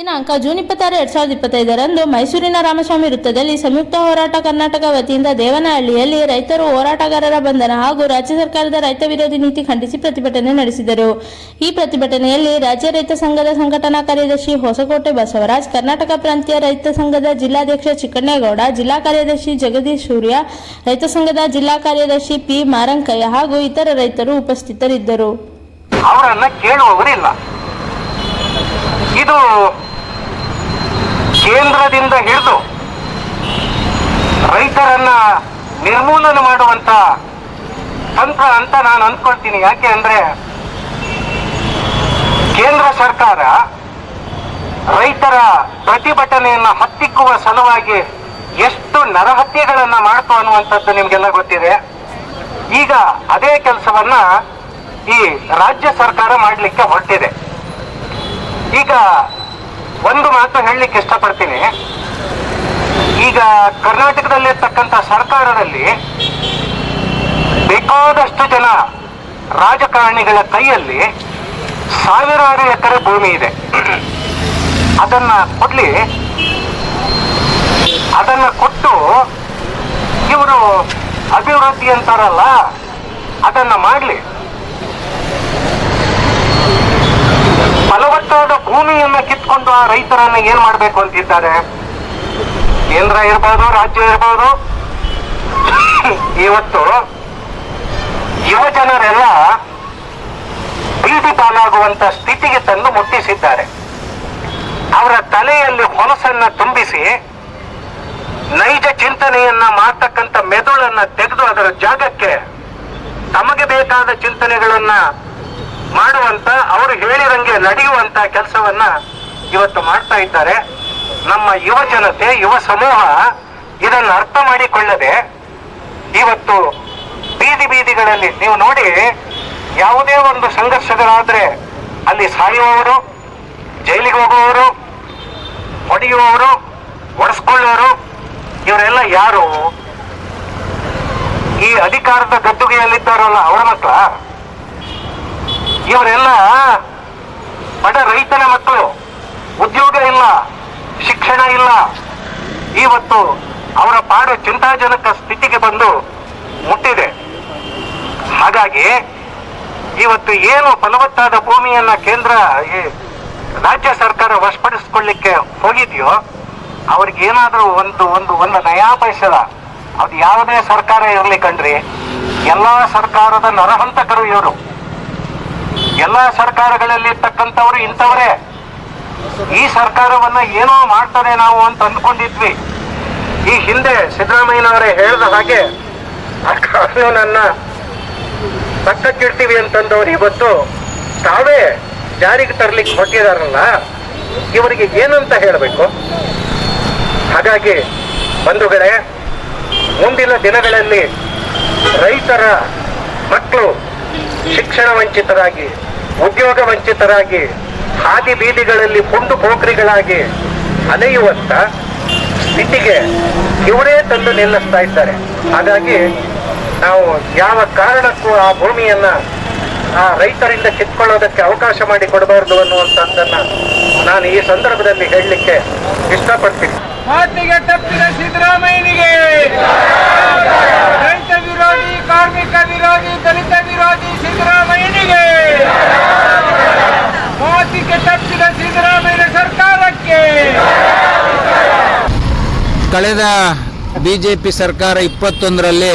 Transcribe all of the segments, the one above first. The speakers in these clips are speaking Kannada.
ದಿನಾಂಕ ಜೂನ್ ಇಪ್ಪತ್ತಾರು, ಎರಡ್ ಸಾವಿರದ ಇಪ್ಪತ್ತೈದರಂದು ಮೈಸೂರಿನ ರಾಮಸ್ವಾಮಿ ವೃತ್ತದಲ್ಲಿ ಸಂಯುಕ್ತ ಹೋರಾಟ ಕರ್ನಾಟಕ ವತಿಯಿಂದ ದೇವನಹಳ್ಳಿಯಲ್ಲಿ ರೈತರು ಹೋರಾಟಗಾರರ ಬಂಧನ ಹಾಗೂ ರಾಜ್ಯ ಸರ್ಕಾರದ ರೈತ ವಿರೋಧಿ ನೀತಿ ಖಂಡಿಸಿ ಪ್ರತಿಭಟನೆ ನಡೆಸಿದರು. ಈ ಪ್ರತಿಭಟನೆಯಲ್ಲಿ ರಾಜ್ಯ ರೈತ ಸಂಘದ ಸಂಘಟನಾ ಕಾರ್ಯದರ್ಶಿ ಹೊಸಕೋಟೆ ಬಸವರಾಜ್, ಕರ್ನಾಟಕ ಪ್ರಾಂತೀಯ ರೈತ ಸಂಘದ ಜಿಲ್ಲಾಧ್ಯಕ್ಷ ಚಿಕ್ಕಣ್ಣೇಗೌಡ, ಜಿಲ್ಲಾ ಕಾರ್ಯದರ್ಶಿ ಜಗದೀಶ್ ಸೂರ್ಯ, ರೈತ ಸಂಘದ ಜಿಲ್ಲಾ ಕಾರ್ಯದರ್ಶಿ ಪಿ ಮಾರಂಕಯ್ಯ ಹಾಗೂ ಇತರ ರೈತರು ಉಪಸ್ಥಿತರಿದ್ದರು. ಅವರನ್ನ ಕೇಳುವವರಿಲ್ಲ. ಇದು ಕೇಂದ್ರದಿಂದ ಹಿಡಿದು ರೈತರನ್ನ ನಿರ್ಮೂಲನ ಮಾಡುವಂತ ತಂತ್ರ ಅಂತ ನಾನು ಅಂದ್ಕೊಳ್ತೀನಿ ಯಾಕೆ ಅಂದ್ರೆ ಕೇಂದ್ರ ಸರ್ಕಾರ ರೈತರ ಪ್ರತಿಭಟನೆಯನ್ನ ಹತ್ತಿಕ್ಕುವ ಸಲುವಾಗಿ ಎಷ್ಟು ನರಹತ್ಯೆಗಳನ್ನ ಮಾಡ್ತು ಅನ್ನುವಂಥದ್ದು ನಿಮ್ಗೆಲ್ಲ ಗೊತ್ತಿದೆ. ಈಗ ಅದೇ ಕೆಲಸವನ್ನ ಈ ರಾಜ್ಯ ಸರ್ಕಾರ ಮಾಡಲಿಕ್ಕೆ ಹೊರಟಿದೆ. ಈಗ ಒಂದು ಮಾತು ಹೇಳಲಿಕ್ಕೆ ಇಷ್ಟಪಡ್ತೀನಿ. ಈಗ ಕರ್ನಾಟಕದಲ್ಲಿರ್ತಕ್ಕಂಥ ಸರ್ಕಾರದಲ್ಲಿ ಬೇಕಾದಷ್ಟು ಜನ ರಾಜಕಾರಣಿಗಳ ಕೈಯಲ್ಲಿ ಸಾವಿರಾರು ಎಕರೆ ಭೂಮಿ ಇದೆ. ಅದನ್ನ ಕೊಡ್ಲಿ. ಅದನ್ನ ಕೊಟ್ಟು ಇವರು ಅಭಿವೃದ್ಧಿ ಅಂತಾರಲ್ಲ, ಅದನ್ನ ಮಾಡ್ಲಿ ಫಲವತ್ತಾದ ಭೂಮಿಯನ್ನ ರೈತರನ್ನ ಏನ್ ಮಾಡ್ಬೇಕು ಅಂತಿದ್ದಾರೆ? ಕೇಂದ್ರ ಇರ್ಬೋದು, ರಾಜ್ಯ ಇರ್ಬೋದು. ಇವತ್ತು ಯುವ ಜನರೆಲ್ಲ ಬೀದಿ ಪಾಲಾಗುವಂತ ಸ್ಥಿತಿಗೆ ತಂದು ಮುಟ್ಟಿಸಿದ್ದಾರೆ. ಅವರ ತಲೆಯಲ್ಲಿ ಹೊಲಸನ್ನ ತುಂಬಿಸಿ, ನೈಜ ಚಿಂತನೆಯನ್ನ ಮಾಡ್ತಕ್ಕಂಥ ಮೆದುಳನ್ನ ತೆಗೆದು ಅದರ ಜಾಗಕ್ಕೆ ತಮಗೆ ಬೇಕಾದ ಚಿಂತನೆಗಳನ್ನ ಮಾಡುವಂತ, ಅವರು ಹೇಳಿದಂಗೆ ನಡೆಯುವಂತ ಕೆಲಸವನ್ನ ಇವತ್ತು ಮಾಡ್ತಾ ಇದ್ದಾರೆ. ನಮ್ಮ ಯುವ ಜನತೆ, ಯುವ ಸಮೂಹ ಇದನ್ನು ಅರ್ಥ ಮಾಡಿಕೊಳ್ಳದೆ ಇವತ್ತು ಬೀದಿ ಬೀದಿಗಳಲ್ಲಿ ನೀವು ನೋಡಿ ಯಾವುದೇ ಒಂದು ಸಂಘರ್ಷಗಳಾದ್ರೆ ಅಲ್ಲಿ ಸಾಯುವವರು, ಜೈಲಿಗೆ ಹೋಗುವವರು, ಹೊಡೆಯುವವರು ಒಡಿಸ್ಕೊಳ್ಳೋರು ಇವರೆಲ್ಲ ಯಾರು? ಈ ಅಧಿಕಾರದ ಗದ್ದುಗೆಯಲ್ಲಿದ್ದಾರಲ್ಲ ಅವರ ಮಕ್ಕಳ ಇವರೆಲ್ಲ ಬಡ ರೈತನ ಮಕ್ಕಳು. ಉದ್ಯೋಗ ಇಲ್ಲ, ಶಿಕ್ಷಣ ಇಲ್ಲ. ಇವತ್ತು ಅವರ ಪಾಡು ಚಿಂತಾಜನಕ ಸ್ಥಿತಿಗೆ ಬಂದು ಮುಟ್ಟಿದೆ. ಹಾಗಾಗಿ ಇವತ್ತು ಏನು ಫಲವತ್ತಾದ ಭೂಮಿಯನ್ನ ಕೇಂದ್ರ, ಈ ರಾಜ್ಯ ಸರ್ಕಾರ ವಶಪಡಿಸ್ಕೊಳ್ಳಿಕ್ಕೆ ಹೋಗಿದೆಯೋ, ಅವ್ರಿಗೆ ಏನಾದರೂ ಒಂದು ಒಂದು ಒಂದು ನಯಾ ಪೈಸದ ಅದು ಯಾವುದೇ ಸರ್ಕಾರ ಇರಲಿ ಕಣ್ರಿ, ಎಲ್ಲಾ ಸರ್ಕಾರದ ನರಹಂತಕರು ಇವರು. ಎಲ್ಲಾ ಸರ್ಕಾರಗಳಲ್ಲಿ ಇರ್ತಕ್ಕಂಥವ್ರು ಇಂಥವರೇ. ಈ ಸರ್ಕಾರವನ್ನ ಏನೋ ಮಾಡ್ತಾರೆ ನಾವು ಅಂತ ಅಂದ್ಕೊಂಡಿದ್ವಿ. ಈ ಹಿಂದೆ ಸಿದ್ದರಾಮಯ್ಯನವರೇ ಹೇಳಿದ ಹಾಗೆ ಆ ಕಾನೂನನ್ನ ಪಕ್ಕಕ್ಕಿಡ್ತೀವಿ ಅಂತಂದವ್ರು ಇವತ್ತು ತಾವೇ ಜಾರಿಗೆ ತರ್ಲಿಕ್ಕೆ ಹೊಟ್ಟಿದಾರಲ್ಲ ಇವರಿಗೆ ಏನಂತ ಹೇಳಬೇಕು? ಹಾಗಾಗಿ ಬಂಧುಗಳೇ, ಮುಂದಿನ ದಿನಗಳಲ್ಲಿ ರೈತರ ಮಕ್ಕಳು ಶಿಕ್ಷಣ ವಂಚಿತರಾಗಿ, ಉದ್ಯೋಗ ವಂಚಿತರಾಗಿ ಹಾದಿ ಬೀದಿಗಳಲ್ಲಿ ಪುಂಡು ಪೋಖ್ರಿಗಳಾಗಿ ಅಲೆಯುವಂತ ಸ್ಥಿತಿಗೆ ಇವರೇ ತಂದು ನಿಲ್ಲಿಸ್ತಾ ಇದ್ದಾರೆ. ಹಾಗಾಗಿ ನಾವು ಯಾವ ಕಾರಣಕ್ಕೂ ಆ ಭೂಮಿಯನ್ನ ಆ ರೈತರಿಂದ ಕಿತ್ಕೊಳ್ಳೋದಕ್ಕೆ ಅವಕಾಶ ಮಾಡಿ ಕೊಡಬಾರದು ಅನ್ನುವಂಥದ್ದನ್ನ ನಾನು ಈ ಸಂದರ್ಭದಲ್ಲಿ ಹೇಳಲಿಕ್ಕೆ ಇಷ್ಟಪಡ್ತೀನಿ. ಮಾತಿಗೆ ತಪ್ಪಿದ ರೈತ ವಿರೋಧಿ ಕಾರ್ಮಿಕ ವಿರೋಧಿ ದಲಿತ ವಿರೋಧಿ ಸಿದ್ದರಾಮಯ್ಯನಿಗೆ ಮಾತಿಗೆ ತಪ್ಪಿದ ಸಿದ್ದರಾಮಯ್ಯನ ಸರ್ಕಾರಕ್ಕೆ ಕಳೆದ ಬಿ ಜೆ ಪಿ ಸರ್ಕಾರ ಇಪ್ಪತ್ತೊಂದರಲ್ಲಿ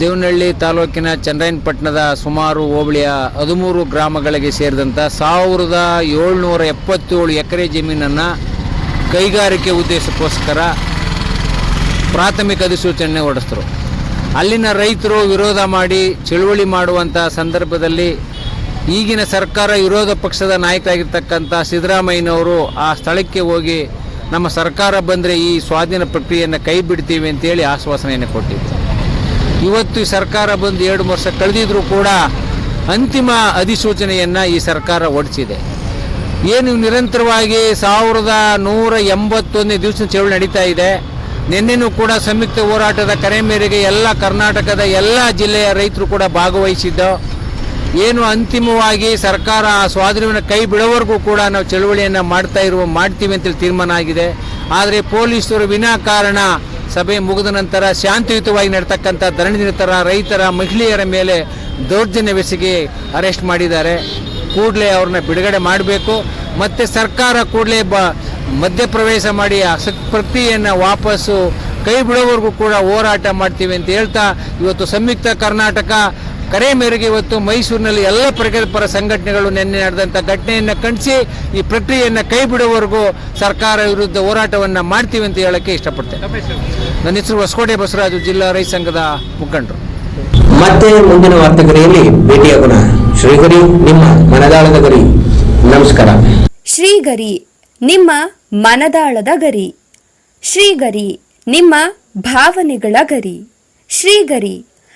ದೇವನಹಳ್ಳಿ ತಾಲೂಕಿನ ಚಂದ್ರಾಯನಪಟ್ಟಣದ ಸುಮಾರು ಹೋಬಳಿಯ ಹದಿಮೂರು ಗ್ರಾಮಗಳಿಗೆ ಸೇರಿದಂಥ ಸಾವಿರದ ಏಳ್ನೂರ ಎಪ್ಪತ್ತೇಳು ಎಕರೆ ಜಮೀನನ್ನು ಕೈಗಾರಿಕೆ ಉದ್ದೇಶಕ್ಕೋಸ್ಕರ ಪ್ರಾಥಮಿಕ ಅಧಿಸೂಚನೆ ಹೊರಡಿಸಿದ್ರು. ಅಲ್ಲಿನ ರೈತರು ವಿರೋಧ ಮಾಡಿ ಚಳುವಳಿ ಮಾಡುವಂಥ ಸಂದರ್ಭದಲ್ಲಿ ಈಗಿನ ಸರ್ಕಾರ ವಿರೋಧ ಪಕ್ಷದ ನಾಯಕರಾಗಿರ್ತಕ್ಕಂಥ ಸಿದ್ದರಾಮಯ್ಯನವರು ಆ ಸ್ಥಳಕ್ಕೆ ಹೋಗಿ ನಮ್ಮ ಸರ್ಕಾರ ಬಂದರೆ ಈ ಸ್ವಾಧೀನ ಪ್ರಕ್ರಿಯೆಯನ್ನು ಕೈ ಬಿಡ್ತೀವಿ ಅಂತೇಳಿ ಆಶ್ವಾಸನೆಯನ್ನು ಕೊಟ್ಟಿತ್ತು ಇವತ್ತು ಈ ಸರ್ಕಾರ ಬಂದು ಎರಡು ವರ್ಷ ಕಳೆದಿದ್ರೂ ಕೂಡ ಅಂತಿಮ ಅಧಿಸೂಚನೆಯನ್ನು ಈ ಸರ್ಕಾರ ಹೊಡಿಸಿದೆ. ಏನು ನಿರಂತರವಾಗಿ ಸಾವಿರದ ನೂರ ಎಂಬತ್ತೊಂದನೇ ದಿವಸ ಚಳುವಳಿ ನಡೀತಾ ಇದೆ. ನಿನ್ನೆನೂ ಕೂಡ ಸಂಯುಕ್ತ ಹೋರಾಟದ ಕರೆ ಮೇರೆಗೆ ಎಲ್ಲ ಕರ್ನಾಟಕದ ಎಲ್ಲ ಜಿಲ್ಲೆಯ ರೈತರು ಕೂಡ ಭಾಗವಹಿಸಿದ್ದು. ಏನು ಅಂತಿಮವಾಗಿ ಸರ್ಕಾರ ಆ ಸ್ವಾಧೀನವನ್ನು ಕೈ ಬಿಡೋವರೆಗೂ ಕೂಡ ನಾವು ಚಳುವಳಿಯನ್ನು ಮಾಡ್ತಾ ಇರುವ ಮಾಡ್ತೀವಿ ಅಂತೇಳಿ ತೀರ್ಮಾನ ಆಗಿದೆ. ಆದರೆ ಪೊಲೀಸರು ವಿನಾಕಾರಣ ಸಭೆ ಮುಗಿದ ನಂತರ ಶಾಂತಿಯುತವಾಗಿ ನಡ್ತಕ್ಕಂಥ ಧರಣಿ ನಿರತರ ರೈತರ ಮಹಿಳೆಯರ ಮೇಲೆ ದೌರ್ಜನ್ಯವೆಸಗಿ ಅರೆಸ್ಟ್ ಮಾಡಿದ್ದಾರೆ. ಕೂಡಲೇ ಅವ್ರನ್ನ ಬಿಡುಗಡೆ ಮಾಡಬೇಕು. ಮತ್ತು ಸರ್ಕಾರ ಕೂಡಲೇ ಬ ಮಧ್ಯಪ್ರವೇಶ ಮಾಡಿ ಆ ಪ್ರತಿಯನ್ನು ವಾಪಸ್ಸು ಕೈ ಬಿಡೋವರೆಗೂ ಕೂಡ ಹೋರಾಟ ಮಾಡ್ತೀವಿ ಅಂತ ಹೇಳ್ತಾ ಇವತ್ತು ಸಂಯುಕ್ತ ಕರ್ನಾಟಕ ಕರೆ ಮೇರೆಗೆ ಇವತ್ತು ಮೈಸೂರಿನಲ್ಲಿ ಎಲ್ಲ ಪ್ರಗತಿಪರ ಸಂಘಟನೆಗಳು ನಿನ್ನೆ ನಡೆದಂಥ ಘಟನೆಯನ್ನು ಖಂಡಿಸಿ ಈ ಪ್ರಕ್ರಿಯೆಯನ್ನು ಕೈ ಬಿಡುವವರೆಗೂ ಸರ್ಕಾರ ವಿರುದ್ಧ ಹೋರಾಟವನ್ನು ಮಾಡ್ತೀವಿ ಅಂತ ಹೇಳಕ್ಕೆ ಇಷ್ಟಪಡ್ತೇನೆ. ನನ್ನ ಹೆಸರು ಹೊಸಕೋಟೆ ಬಸವರಾಜು ಜಿಲ್ಲಾ ರೈತ ಸಂಘದ ಮುಖಂಡರು. ಮತ್ತೆ ಮುಂದಿನ ವಾರ್ತೆಗರಿಯಲ್ಲಿ ಭೇಟಿಯಾಗೋಣ ಶ್ರೀಗರಿ ನಿಮ್ಮ ಮನದಾಳದ ಗರಿ. ನಮಸ್ಕಾರ. ಶ್ರೀಗರಿ ನಿಮ್ಮ ಮನದಾಳದ ಗರಿ. ಶ್ರೀಗರಿ ನಿಮ್ಮ ಭಾವನೆಗಳ ಗರಿ. ಶ್ರೀಗರಿ